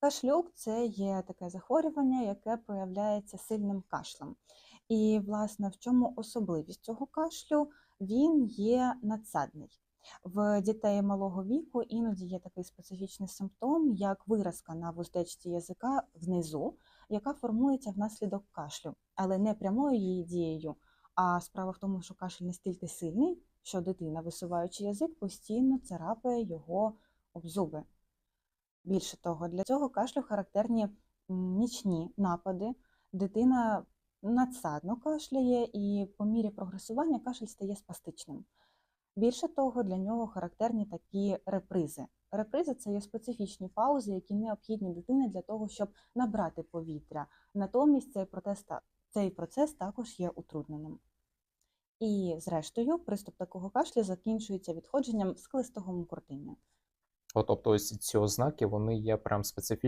Кашлюк це є таке захворювання, яке проявляється сильним кашлем. І, власне, в чому особливість цього кашлю? Він є надсадний. В дітей малого віку іноді є такий специфічний симптом, як виразка на вуздечці язика внизу, яка формується внаслідок кашлю, але не прямою її дією. А справа в тому, що кашель настільки сильний, що дитина, висуваючи язик, постійно царапає його об зуби. Більше того, для цього кашлю характерні нічні напади. Дитина надсадно кашляє, і по мірі прогресування кашель стає спастичним. Більше того, для нього характерні такі репризи. Репризи це є специфічні паузи, які необхідні дитині для того, щоб набрати повітря. Натомість цей процес, цей процес також є утрудненим. І, зрештою, приступ такого кашлю закінчується відходженням склистого мукортиння. Тобто ось ці ознаки вони є прям специфічні.